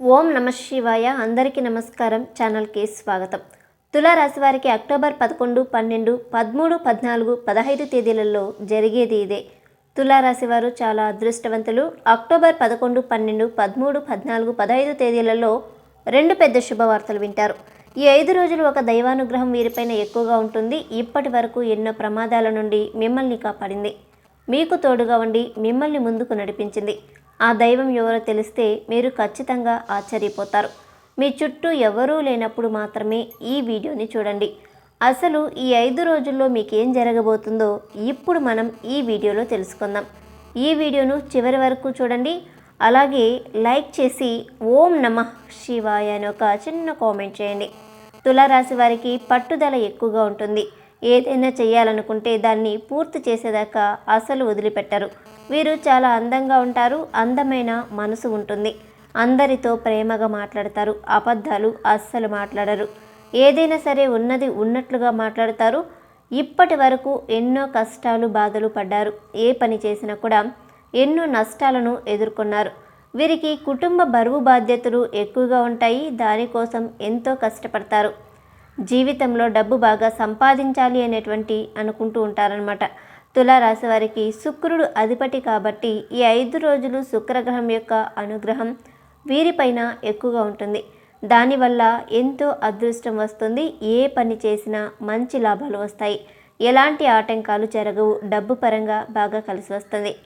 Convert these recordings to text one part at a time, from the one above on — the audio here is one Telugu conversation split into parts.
ఓం నమ శివాయ. అందరికీ నమస్కారం. ఛానల్కి స్వాగతం. తులారాశి వారికి అక్టోబర్ పదకొండు పన్నెండు పదమూడు పద్నాలుగు పదహైదు తేదీలలో జరిగేది ఇదే. తులారాశి వారు చాలా అదృష్టవంతులు. అక్టోబర్ పదకొండు పన్నెండు పదమూడు పద్నాలుగు పదహైదు తేదీలలో రెండు పెద్ద శుభవార్తలు వింటారు. ఈ ఐదు రోజులు ఒక దైవానుగ్రహం వీరిపైన ఎక్కువగా ఉంటుంది. ఇప్పటి వరకు ఎన్నో ప్రమాదాల నుండి మిమ్మల్ని కాపాడింది. మీకు తోడుగా ఉండి మిమ్మల్ని ముందుకు నడిపించింది. ఆ దైవం ఎవరో తెలిస్తే మీరు ఖచ్చితంగా ఆశ్చర్యపోతారు. మీ చుట్టూ ఎవరూ లేనప్పుడు మాత్రమే ఈ వీడియోని చూడండి. అసలు ఈ ఐదు రోజుల్లో మీకు ఏం జరగబోతుందో ఇప్పుడు మనం ఈ వీడియోలో తెలుసుకుందాం. ఈ వీడియోను చివరి వరకు చూడండి. అలాగే లైక్ చేసి ఓం నమ శివాయ అని ఒక చిన్న కామెంట్ చేయండి. తులారాశి వారికి పట్టుదల ఎక్కువగా ఉంటుంది. ఏదైనా చేయాలనుకుంటే దాన్ని పూర్తి చేసేదాకా అసలు వదిలిపెట్టరు. వీరు చాలా అందంగా ఉంటారు అందమైన మనసు ఉంటుంది. అందరితో ప్రేమగా మాట్లాడతారు అబద్ధాలు అస్సలు మాట్లాడరు. ఏదైనా సరే ఉన్నది ఉన్నట్లుగా మాట్లాడతారు. ఇప్పటి వరకు ఎన్నో కష్టాలు బాధలు పడ్డారు. ఏ పని చేసినా కూడా ఎన్నో నష్టాలను ఎదుర్కొన్నారు. వీరికి కుటుంబ బరువు బాధ్యతలు ఎక్కువగా ఉంటాయి. దానికోసం ఎంతో కష్టపడతారు. జీవితంలో డబ్బు బాగా సంపాదించాలి అనేటువంటి అనుకుంటూ ఉంటారనమాట తులారాశి వారికి శుక్రుడు అధిపతి కాబట్టి ఈ ఐదు రోజులు శుక్రగ్రహం యొక్క అనుగ్రహం వీరిపైన ఎక్కువగా ఉంటుంది. దానివల్ల ఎంతో అదృష్టం వస్తుంది. ఏ పని చేసినా మంచి లాభాలు వస్తాయి. ఎలాంటి ఆటంకాలు జరగవు. డబ్బు పరంగా బాగా కలిసి వస్తుంది.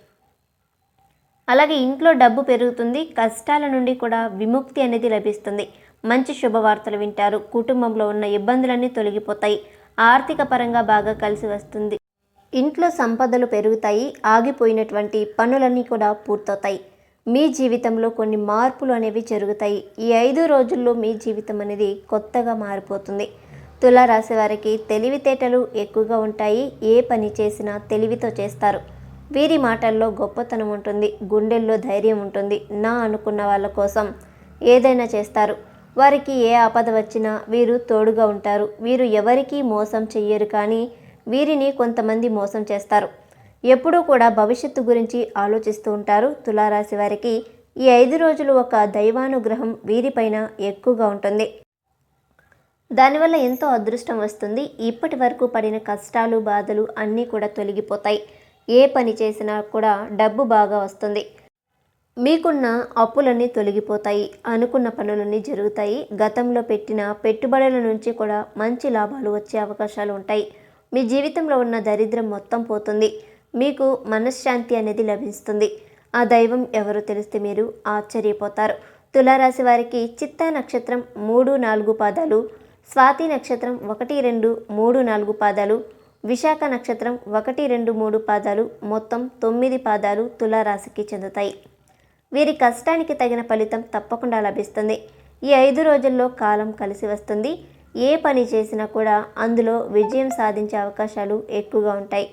అలాగే ఇంట్లో డబ్బు పెరుగుతుంది. కష్టాల నుండి కూడా విముక్తి అనేది లభిస్తుంది. మంచి శుభవార్తలు వింటారు. కుటుంబంలో ఉన్న ఇబ్బందులన్నీ తొలగిపోతాయి. ఆర్థిక పరంగా బాగా కలిసి వస్తుంది. ఇంట్లో సంపదలు పెరుగుతాయి. ఆగిపోయినటువంటి పనులన్నీ కూడా పూర్తవుతాయి. మీ జీవితంలో కొన్ని మార్పులు అనేవి జరుగుతాయి. ఈ ఐదు రోజుల్లో మీ జీవితం అనేది కొత్తగా మారిపోతుంది. తులారాశి వారికి తెలివితేటలు ఎక్కువగా ఉంటాయి. ఏ పని చేసినా తెలివితో చేస్తారు. వీరి మాటల్లో గొప్పతనం ఉంటుంది. గుండెల్లో ధైర్యం ఉంటుంది. నా అనుకున్న వాళ్ళ కోసం ఏదైనా చేస్తారు. వారికి ఏ ఆపద వచ్చినా వీరు తోడుగా ఉంటారు. వీరు ఎవరికీ మోసం చెయ్యరు కానీ వీరిని కొంతమంది మోసం చేస్తారు. ఎప్పుడూ కూడా భవిష్యత్తు గురించి ఆలోచిస్తూ ఉంటారు. తులారాశి వారికి ఈ ఐదు రోజులు ఒక దైవానుగ్రహం వీరిపైన ఎక్కువగా ఉంటుంది. దానివల్ల ఎంతో అదృష్టం వస్తుంది. ఇప్పటి వరకు పడిన కష్టాలు బాధలు అన్నీ కూడా తొలగిపోతాయి. ఏ పని చేసినా కూడా డబ్బు బాగా వస్తుంది. మీకున్న అప్పులన్నీ తొలగిపోతాయి అనుకున్న పనులన్నీ జరుగుతాయి. గతంలో పెట్టిన పెట్టుబడుల నుంచి కూడా మంచి లాభాలు వచ్చే అవకాశాలు ఉంటాయి. మీ జీవితంలో ఉన్న దరిద్రం మొత్తం పోతుంది. మీకు మనశ్శాంతి అనేది లభిస్తుంది. ఆ దైవం ఎవరో తెలిస్తే మీరు ఆశ్చర్యపోతారు. తులారాశి వారికి చిత్తా నక్షత్రం మూడు నాలుగు పాదాలు స్వాతి నక్షత్రం ఒకటి రెండు మూడు నాలుగు పాదాలు విశాఖ నక్షత్రం ఒకటి రెండు మూడు పాదాలు మొత్తం తొమ్మిది పాదాలు తులారాశికి చెందుతాయి. వీరి కష్టానికి తగిన ఫలితం తప్పకుండా లభిస్తుంది. ఈ ఐదు రోజుల్లో కాలం కలిసి వస్తుంది. ఏ పని చేసినా కూడా అందులో విజయం సాధించే అవకాశాలు ఎక్కువగా ఉంటాయి.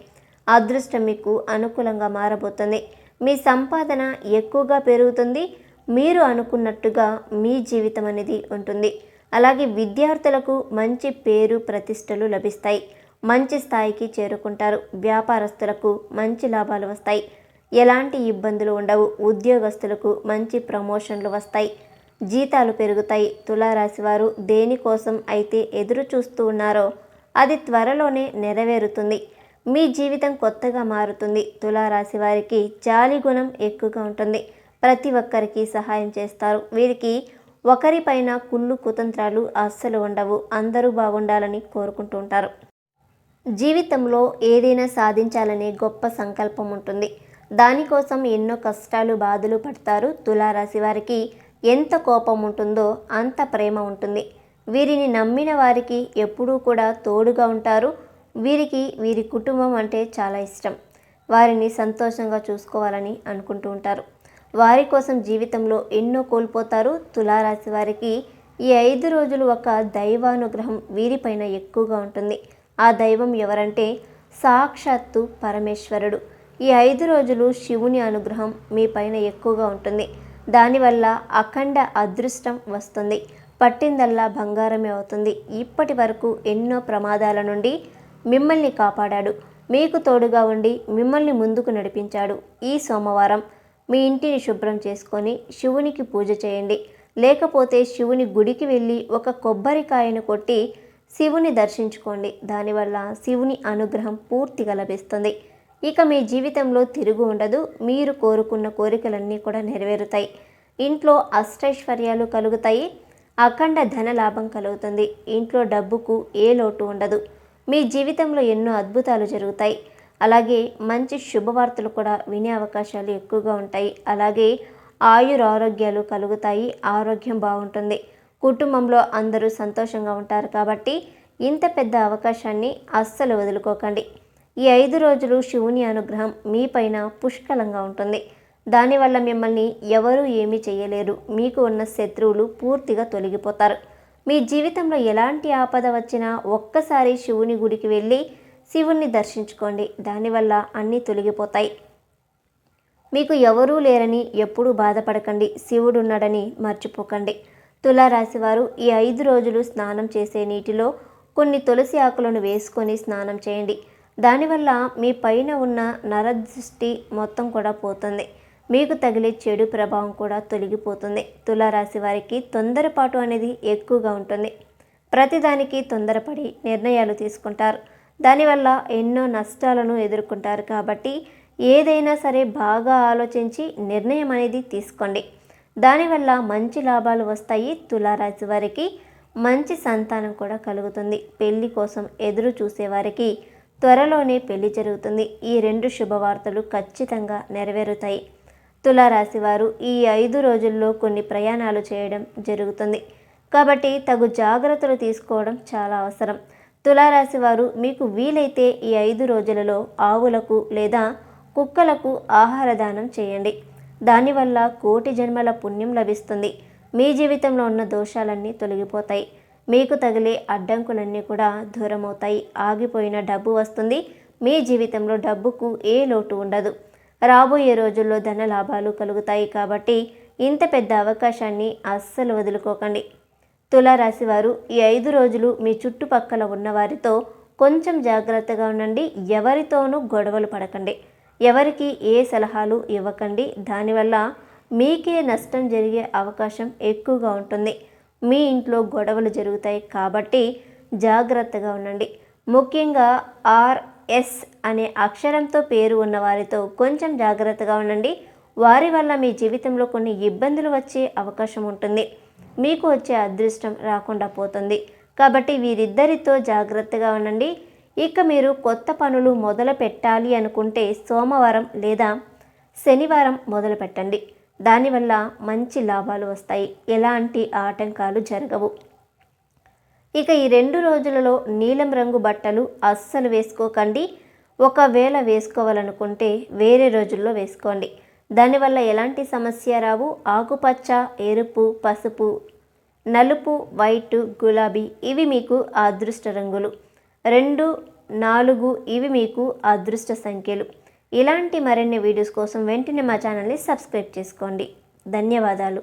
అదృష్టం మీకు అనుకూలంగా మారబోతుంది. మీ సంపాదన ఎక్కువగా పెరుగుతుంది. మీరు అనుకున్నట్టుగా మీ జీవితం అనేది ఉంటుంది. అలాగే విద్యార్థులకు మంచి పేరు ప్రతిష్టలు లభిస్తాయి. మంచి స్థాయికి చేరుకుంటారు. వ్యాపారస్తులకు మంచి లాభాలు వస్తాయి. ఎలాంటి ఇబ్బందులు ఉండవు. ఉద్యోగస్తులకు మంచి ప్రమోషన్లు వస్తాయి. జీతాలు పెరుగుతాయి. తులారాశి వారు దేనికోసం అయితే ఎదురు చూస్తూ ఉన్నారో అది త్వరలోనే నెరవేరుతుంది. మీ జీవితం కొత్తగా మారుతుంది. తులారాశి వారికి జాలి గుణం ఎక్కువగా ఉంటుంది. ప్రతి ఒక్కరికి సహాయం చేస్తారు. వీరికి ఒకరిపైన కుళ్ళు కుతంత్రాలు అస్సలు ఉండవు. అందరూ బాగుండాలని కోరుకుంటూ ఉంటారు. జీవితంలో ఏదైనా సాధించాలనే గొప్ప సంకల్పం ఉంటుంది. దానికోసం ఎన్నో కష్టాలు బాధలు పడతారు. తులారాశి వారికి ఎంత కోపం ఉంటుందో అంత ప్రేమ ఉంటుంది. వీరిని నమ్మిన వారికి ఎప్పుడూ కూడా తోడుగా ఉంటారు. వీరికి వీరి కుటుంబం అంటే చాలా ఇష్టం. వారిని సంతోషంగా చూసుకోవాలని అనుకుంటూ ఉంటారు. వారి కోసం జీవితంలో ఎన్నో కోల్పోతారు. తులారాశి వారికి ఈ ఐదు రోజులు ఒక దైవానుగ్రహం వీరిపైన ఎక్కువగా ఉంటుంది. ఆ దైవం ఎవరంటే సాక్షాత్తు పరమేశ్వరుడు. ఈ ఐదు రోజులు శివుని అనుగ్రహం మీ పైన ఎక్కువగా ఉంటుంది. దానివల్ల అఖండ అదృష్టం వస్తుంది. పట్టిందల్లా బంగారమే అవుతుంది. ఇప్పటి వరకు ఎన్నో ప్రమాదాల నుండి మిమ్మల్ని కాపాడాడు. మీకు తోడుగా ఉండి మిమ్మల్ని ముందుకు నడిపించాడు. ఈ సోమవారం మీ ఇంటిని శుభ్రం చేసుకొని శివునికి పూజ చేయండి. లేకపోతే శివుని గుడికి వెళ్ళి ఒక కొబ్బరికాయను కొట్టి శివుని దర్శించుకోండి. దానివల్ల శివుని అనుగ్రహం పూర్తిగా లభిస్తుంది. ఇక మీ జీవితంలో తిరుగు ఉండదు. మీరు కోరుకున్న కోరికలన్నీ కూడా నెరవేరుతాయి. ఇంట్లో అష్టైశ్వర్యాలు కలుగుతాయి. అఖండ ధన లాభం కలుగుతుంది. ఇంట్లో డబ్బుకు ఏ లోటు ఉండదు. మీ జీవితంలో ఎన్నో అద్భుతాలు జరుగుతాయి. అలాగే మంచి శుభవార్తలు కూడా వినే అవకాశాలు ఎక్కువగా ఉంటాయి. అలాగే ఆయుర ఆరోగ్యాలు కలుగుతాయి. ఆరోగ్యం బాగుంటుంది. కుటుంబంలో అందరూ సంతోషంగా ఉంటారు కాబట్టి ఇంత పెద్ద అవకాశాన్ని అస్సలు వదులుకోకండి. ఈ ఐదు రోజులు శివుని అనుగ్రహం మీపైన పుష్కలంగా ఉంటుంది. దానివల్ల మిమ్మల్ని ఎవరూ ఏమీ చేయలేరు. మీకు ఉన్న శత్రువులు పూర్తిగా తొలగిపోతారు. మీ జీవితంలో ఎలాంటి ఆపద వచ్చినా ఒక్కసారి శివుని గుడికి వెళ్ళి శివుణ్ణి దర్శించుకోండి. దానివల్ల అన్నీ తొలగిపోతాయి. మీకు ఎవరూ లేరని ఎప్పుడూ బాధపడకండి. శివుడున్నాడని మర్చిపోకండి. తులారాశివారు ఈ ఐదు రోజులు స్నానం చేసే నీటిలో కొన్ని తులసి ఆకులను వేసుకొని స్నానం చేయండి. దానివల్ల మీ పైన ఉన్న నరదృష్టి మొత్తం కూడా పోతుంది. మీకు తగిలే చెడు ప్రభావం కూడా తొలగిపోతుంది. తులారాశి వారికి తొందరపాటు అనేది ఎక్కువగా ఉంటుంది. ప్రతిదానికి తొందరపడి నిర్ణయాలు తీసుకుంటారు. దానివల్ల ఎన్నో నష్టాలను ఎదుర్కొంటారు కాబట్టి ఏదైనా సరే బాగా ఆలోచించి నిర్ణయం అనేది తీసుకోండి. దానివల్ల మంచి లాభాలు వస్తాయి. తులారాశి వారికి మంచి సంతానం కూడా కలుగుతుంది. పెళ్ళి కోసం ఎదురు చూసేవారికి త్వరలోనే పెళ్ళి జరుగుతుంది. ఈ రెండు శుభవార్తలు ఖచ్చితంగా నెరవేరుతాయి. తులారాశి వారు ఈ ఐదు రోజుల్లో కొన్ని ప్రయాణాలు చేయడం జరుగుతుంది. కాబట్టి తగు జాగ్రత్తలు తీసుకోవడం చాలా అవసరం. తులారాశి వారు మీకు వీలైతే ఈ ఐదు రోజులలో ఆవులకు లేదా కుక్కలకు ఆహార దానం చేయండి. దానివల్ల కోటి జన్మల పుణ్యం లభిస్తుంది. మీ జీవితంలో ఉన్న దోషాలన్నీ తొలగిపోతాయి. మీకు తగిలే అడ్డంకులన్నీ కూడా దూరమవుతాయి. ఆగిపోయిన డబ్బు వస్తుంది. మీ జీవితంలో డబ్బుకు ఏ లోటు ఉండదు. రాబోయే రోజుల్లో ధన లాభాలు కలుగుతాయి కాబట్టి ఇంత పెద్ద అవకాశాన్ని అస్సలు వదులుకోకండి. తులారాశి వారు ఈ ఐదు రోజులు మీ చుట్టుపక్కల ఉన్నవారితో కొంచెం జాగ్రత్తగా ఉండండి. ఎవరితోనూ గొడవలు పడకండి. ఎవరికి ఏ సలహాలు ఇవ్వకండి. దానివల్ల మీకే నష్టం జరిగే అవకాశం ఎక్కువగా ఉంటుంది. మీ ఇంట్లో గొడవలు జరుగుతాయి కాబట్టి జాగ్రత్తగా ఉండండి. ముఖ్యంగా ఆర్ఎస్ అనే అక్షరంతో పేరు ఉన్న వారితో కొంచెం జాగ్రత్తగా ఉండండి. వారి వల్ల మీ జీవితంలో కొన్ని ఇబ్బందులు వచ్చే అవకాశం ఉంటుంది. మీకు వచ్చే అదృష్టం రాకుండా పోతుంది. కాబట్టి వీరిద్దరితో జాగ్రత్తగా ఉండండి. ఇక మీరు కొత్త పనులు మొదలు పెట్టాలి అనుకుంటే సోమవారం లేదా శనివారం మొదలు పెట్టండి దానివల్ల మంచి లాభాలు వస్తాయి. ఎలాంటి ఆటంకాలు జరగవు. ఇక ఈ రెండు రోజులలో నీలం రంగు బట్టలు అస్సలు వేసుకోకండి. ఒకవేళ వేసుకోవాలనుకుంటే వేరే రోజుల్లో వేసుకోండి. దానివల్ల ఎలాంటి సమస్య రావు? ఆకుపచ్చ ఎరుపు పసుపు నలుపు వైట్ గులాబీ ఇవి మీకు అదృష్ట రంగులు. రెండు నాలుగు ఇవి మీకు అదృష్ట సంఖ్యలు. ఇలాంటి మరిన్ని వీడియోస్ కోసం వెంటనే మా ఛానల్ని సబ్స్క్రైబ్ చేసుకోండి. ధన్యవాదాలు.